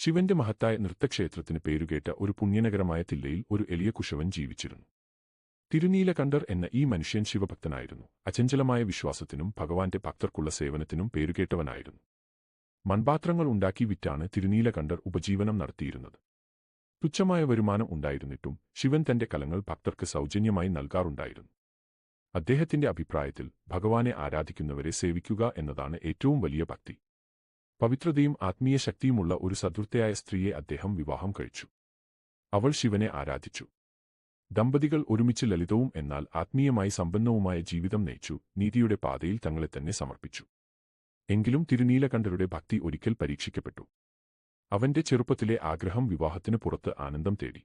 ശിവന്റെ മഹത്തായ നൃത്തക്ഷേത്രത്തിന് പേരുകേട്ട ഒരു പുണ്യനഗരമായ തില്ലയിൽ ഒരു എളിയ കുശവൻ ജീവിച്ചിരുന്നു. തിരുനീലകണ്ഠർ എന്ന ഈ മനുഷ്യൻ ശിവഭക്തനായിരുന്നു. അചഞ്ചലമായ വിശ്വാസത്തിനും ഭഗവാന്റെ ഭക്തർക്കുള്ള സേവനത്തിനും പേരുകേട്ടവനായിരുന്നു. മൺപാത്രങ്ങൾ ഉണ്ടാക്കി വിറ്റാണ് തിരുനീലകണ്ഠർ ഉപജീവനം നടത്തിയിരുന്നത്. തുച്ഛമായ വരുമാനം ഉണ്ടായിരുന്നിട്ടും ശിവൻ തന്റെ കലങ്ങൾ ഭക്തർക്ക് സൗജന്യമായി നൽകാറുണ്ടായിരുന്നു. അദ്ദേഹത്തിന്റെ അഭിപ്രായത്തിൽ ഭഗവാനെ ആരാധിക്കുന്നവരെ സേവിക്കുക എന്നതാണ് ഏറ്റവും വലിയ ഭക്തി. പവിത്രതയും ആത്മീയ ശക്തിയുമുള്ള ഒരു സദൃത്തയായ സ്ത്രീയെ അദ്ദേഹം വിവാഹം കഴിച്ചു. അവൾ ശിവനെ ആരാധിച്ചു. ദമ്പതികൾ ഒരുമിച്ച് ലളിതവും എന്നാൽ ആത്മീയമായി സമ്പന്നവുമായ ജീവിതം നയിച്ചു നീതിയുടെ പാതയിൽ തങ്ങളെ തന്നെ സമർപ്പിച്ചു. എങ്കിലും തിരുനീലകണ്ഠരുടെ ഭക്തി ഒരിക്കൽ പരീക്ഷിക്കപ്പെട്ടു. അവന്റെ ചെറുപ്പത്തിലെ ആഗ്രഹം വിവാഹത്തിന് പുറത്ത് ആനന്ദം തേടി.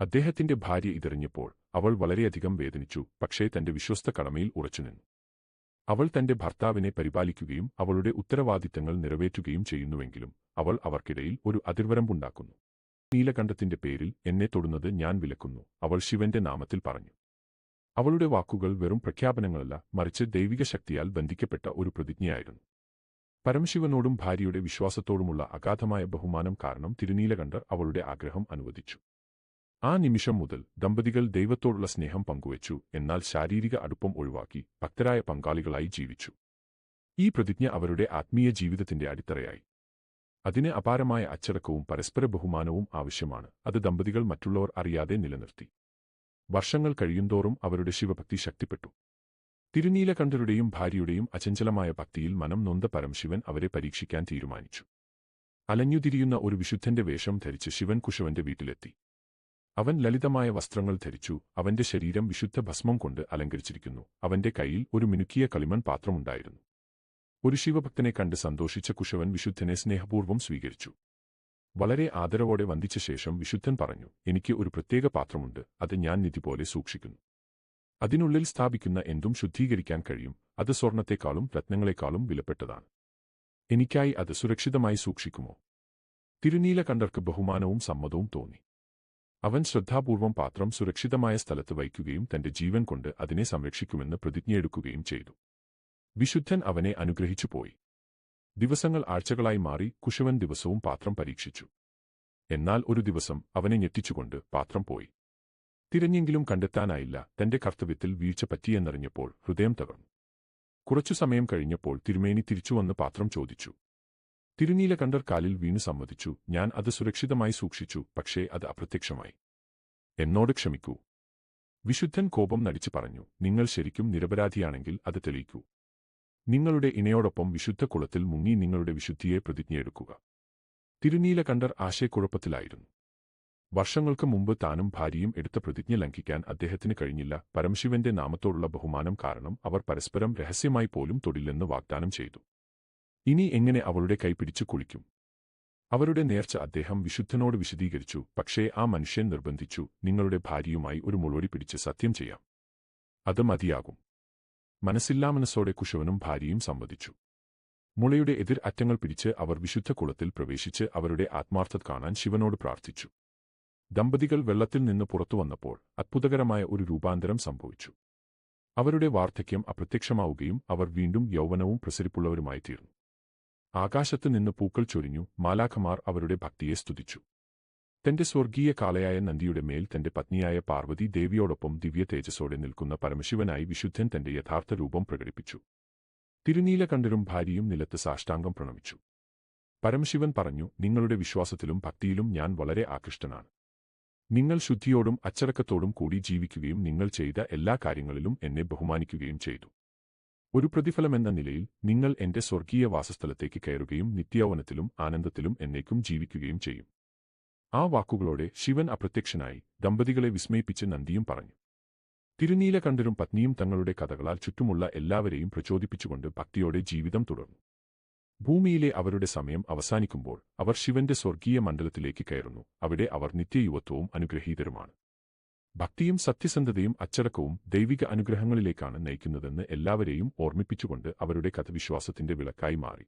അദ്ദേഹത്തിന്റെ ഭാര്യ ഇതെറിഞ്ഞപ്പോൾ അവൾ വളരെയധികം വേദനിച്ചു പക്ഷേ തന്റെ വിശ്വസ്ത കടമയിൽ ഉറച്ചുനിന്നു. അവൾ തന്റെ ഭർത്താവിനെ പരിപാലിക്കുകയും അവളുടെ ഉത്തരവാദിത്തങ്ങൾ നിറവേറ്റുകയും ചെയ്യുന്നുവെങ്കിലും അവൾ അവർക്കിടയിൽ ഒരു അതിർവരമ്പുണ്ടാക്കുന്നു. നീലകണ്ഠത്തിന്റെ പേരിൽ എന്നെ തൊടുന്നത് ഞാൻ വിലക്കുന്നു അവൾ ശിവന്റെ നാമത്തിൽ പറഞ്ഞു. അവളുടെ വാക്കുകൾ വെറും പ്രഖ്യാപനങ്ങളല്ല മറിച്ച് ദൈവിക ശക്തിയാൽ ബന്ധിക്കപ്പെട്ട ഒരു പ്രതിജ്ഞയായിരുന്നു. പരമശിവനോടും ഭാര്യയുടെ വിശ്വാസത്തോടുമുള്ള അഗാധമായ ബഹുമാനം കാരണം തിരുനീലകണ്ഠർ അവളുടെ ആഗ്രഹം അനുവദിച്ചു. ആ നിമിഷം മുതൽ ദമ്പതികൾ ദൈവത്തോടുള്ള സ്നേഹം പങ്കുവച്ചു എന്നാൽ ശാരീരിക അടുപ്പം ഒഴിവാക്കി ഭക്തരായ പങ്കാളികളായി ജീവിച്ചു. ഈ പ്രതിജ്ഞ അവരുടെ ആത്മീയ ജീവിതത്തിന്റെ അടിത്തറയായി. അതിന് അപാരമായ അച്ചടക്കവും പരസ്പര ബഹുമാനവും ആവശ്യമാണ്. അത് ദമ്പതികൾ മറ്റുള്ളവർ അറിയാതെ നിലനിർത്തി. വർഷങ്ങൾ കഴിയുന്തോറും അവരുടെ ശിവഭക്തി ശക്തിപ്പെട്ടു. തിരുനീലകണ്ഠരുടെയും ഭാര്യയുടെയും അചഞ്ചലമായ ഭക്തിയിൽ മനം നൊന്ത പരംശിവൻ അവരെ പരീക്ഷിക്കാൻ തീരുമാനിച്ചു. അലഞ്ഞുതിരിയുന്ന ഒരു വിശുദ്ധന്റെ വേഷം ധരിച്ച് ശിവൻ കുശവന്റെ വീട്ടിലെത്തി. അവൻ ലളിതമായ വസ്ത്രങ്ങൾ ധരിച്ചു. അവന്റെ ശരീരം വിശുദ്ധ ഭസ്മം കൊണ്ട് അലങ്കരിച്ചിരിക്കുന്നു. അവന്റെ കയ്യിൽ ഒരു മിനുക്കിയ കളിമൺ പാത്രമുണ്ടായിരുന്നു. ഒരു ശിവഭക്തനെ കണ്ട് സന്തോഷിച്ച കുശവൻ വിശുദ്ധനെ സ്നേഹപൂർവം സ്വീകരിച്ചു. വളരെ ആദരവോടെ വന്ദിച്ച ശേഷം വിശുദ്ധൻ പറഞ്ഞു എനിക്ക് ഒരു പ്രത്യേക പാത്രമുണ്ട്. അത് ഞാൻ നിധി പോലെ സൂക്ഷിക്കുന്നു. അതിനുള്ളിൽ സ്ഥാപിക്കുന്ന എന്തും ശുദ്ധീകരിക്കാൻ കഴിയും. അത് സ്വർണത്തെക്കാളും രത്നങ്ങളെക്കാളും വിലപ്പെട്ടതാണ്. എനിക്കായി അത് സുരക്ഷിതമായി സൂക്ഷിക്കുമോ? തിരുനീല കണ്ടർക്ക് ബഹുമാനവും സമ്മതവും തോന്നി. അവൻ ശ്രദ്ധാപൂർവം പാത്രം സുരക്ഷിതമായ സ്ഥലത്ത് വയ്ക്കുകയും തന്റെ ജീവൻ കൊണ്ട് അതിനെ സംരക്ഷിക്കുമെന്ന് പ്രതിജ്ഞയെടുക്കുകയും ചെയ്തു. വിശുദ്ധൻ അവനെ അനുഗ്രഹിച്ചു പോയി. ദിവസങ്ങൾ ആഴ്ചകളായി മാറി കുശവൻ ദിവസവും പാത്രം പരീക്ഷിച്ചു. എന്നാൽ ഒരു ദിവസം അവനെ ഞെട്ടിച്ചുകൊണ്ട് പാത്രം പോയി. തിരഞ്ഞെങ്കിലും കണ്ടെത്താനായില്ല തന്റെ കർത്തവ്യത്തിൽ വീഴ്ച പറ്റിയെന്നറിഞ്ഞപ്പോൾ ഹൃദയം തകർന്നു. കുറച്ചു സമയം കഴിഞ്ഞപ്പോൾ തിരുമേനി തിരിച്ചുവന്ന് പാത്രം ചോദിച്ചു. തിരുനീലകണ്ഠർ കാലിൽ വീണു സമ്മതിച്ചു. ഞാൻ അത് സുരക്ഷിതമായി സൂക്ഷിച്ചു പക്ഷേ അത് അപ്രത്യക്ഷമായി. എന്നോട് ക്ഷമിക്കൂ. വിശുദ്ധൻ കോപം നടിച്ചു പറഞ്ഞു നിങ്ങൾ ശരിക്കും നിരപരാധിയാണെങ്കിൽ അത് തെളിയിക്കൂ. നിങ്ങളുടെ ഇണയോടൊപ്പം വിശുദ്ധ കുളത്തിൽ മുങ്ങി നിങ്ങളുടെ വിശുദ്ധിയെ പ്രതിജ്ഞയെടുക്കുക. തിരുനീലകണ്ഠർ ആശയക്കുഴപ്പത്തിലായിരുന്നു. വർഷങ്ങൾക്ക് മുമ്പ് താനും ഭാര്യയും എടുത്ത പ്രതിജ്ഞ ലംഘിക്കാൻ അദ്ദേഹത്തിന് കഴിഞ്ഞില്ല. പരമശിവന്റെ നാമത്തോടുള്ള ബഹുമാനം കാരണം അവർ പരസ്പരം രഹസ്യമായി പോലും തൊടില്ലെന്ന് വാഗ്ദാനം ചെയ്തു. ഇനി എങ്ങനെ അവളുടെ കൈപിടിച്ചു കുളിക്കും? അവരുടെ നേർച്ച അദ്ദേഹം വിശുദ്ധനോട് വിശദീകരിച്ചു പക്ഷേ ആ മനുഷ്യൻ നിർബന്ധിച്ചു നിങ്ങളുടെ ഭാര്യയുമായി ഒരു മുളോടി പിടിച്ച് സത്യം ചെയ്യാം. അത് മതിയാകും. മനസ്സില്ലാമനസ്സോടെ കുശവനും ഭാര്യയും സമ്മതിച്ചു മുളയുടെ എതിർ അറ്റങ്ങൾ പിടിച്ച് അവർ വിശുദ്ധ കുളത്തിൽ പ്രവേശിച്ച് അവരുടെ ആത്മാർത്ഥത കാണാൻ ശിവനോട് പ്രാർത്ഥിച്ചു. ദമ്പതികൾ വെള്ളത്തിൽ നിന്ന് പുറത്തു വന്നപ്പോൾ അത്ഭുതകരമായ ഒരു രൂപാന്തരം സംഭവിച്ചു. അവരുടെ വാർദ്ധക്യം അപ്രത്യക്ഷമാവുകയും അവർ വീണ്ടും യൗവനവും പ്രസരിപ്പുള്ളവരുമായി തീർന്നു ആകാശത്ത് നിന്ന് പൂക്കൾ ചൊരിഞ്ഞു മാലാഖമാർ അവരുടെ ഭക്തിയെ സ്തുതിച്ചു. തന്റെ സ്വർഗീയ കാലയായ നന്ദിയുടെ മേൽ തന്റെ പത്നിയായ പാർവതി ദേവിയോടൊപ്പം ദിവ്യ തേജസ്സോടെ നിൽക്കുന്ന പരമശിവനായി വിശുദ്ധൻ തന്റെ യഥാർത്ഥ രൂപം പ്രകടിപ്പിച്ചു. തിരുനീലകണ്ഠരും ഭാര്യയും നിലത്ത് സാഷ്ടാംഗം പ്രണമിച്ചു. പരമശിവൻ പറഞ്ഞു നിങ്ങളുടെ വിശ്വാസത്തിലും ഭക്തിയിലും ഞാൻ വളരെ ആകൃഷ്ടനാണ്. നിങ്ങൾ ശുദ്ധിയോടും അച്ചടക്കത്തോടും കൂടി ജീവിക്കുകയും നിങ്ങൾ ചെയ്ത എല്ലാ കാര്യങ്ങളിലും എന്നെ ബഹുമാനിക്കുകയും ചെയ്തു. ഒരു പ്രതിഫലമെന്ന നിലയിൽ നിങ്ങൾ എന്റെ സ്വർഗീയ വാസസ്ഥലത്തേക്ക് കയറുകയും നിത്യവനത്തിലും ആനന്ദത്തിലും എന്നേക്കും ജീവിക്കുകയും ചെയ്യും. ആ വാക്കുകളോടെ ശിവൻ അപ്രത്യക്ഷനായി ദമ്പതികളെ വിസ്മയിപ്പിച്ച് നന്ദിയും പറഞ്ഞു. തിരുനീല കണ്ടരും പത്നിയും തങ്ങളുടെ കഥകളാൽ ചുറ്റുമുള്ള എല്ലാവരെയും പ്രചോദിപ്പിച്ചുകൊണ്ട് ഭക്തിയോടെ ജീവിതം തുടർന്നു. ഭൂമിയിലെ അവരുടെ സമയം അവസാനിക്കുമ്പോൾ അവർ ശിവന്റെ സ്വർഗീയ മണ്ഡലത്തിലേക്ക് കയറുന്നു. അവിടെ അവർ നിത്യയുവത്വവും അനുഗ്രഹീതരുമാണ്. ഭക്തിയും സത്യസന്ധതയും അച്ചടക്കവും ദൈവിക അനുഗ്രഹങ്ങളിലേക്കാണ് നയിക്കുന്നതെന്ന് എല്ലാവരെയും ഓർമ്മിപ്പിച്ചുകൊണ്ട് അവരുടെ കഥവിശ്വാസത്തിന്റെ വിളക്കായി മാറി.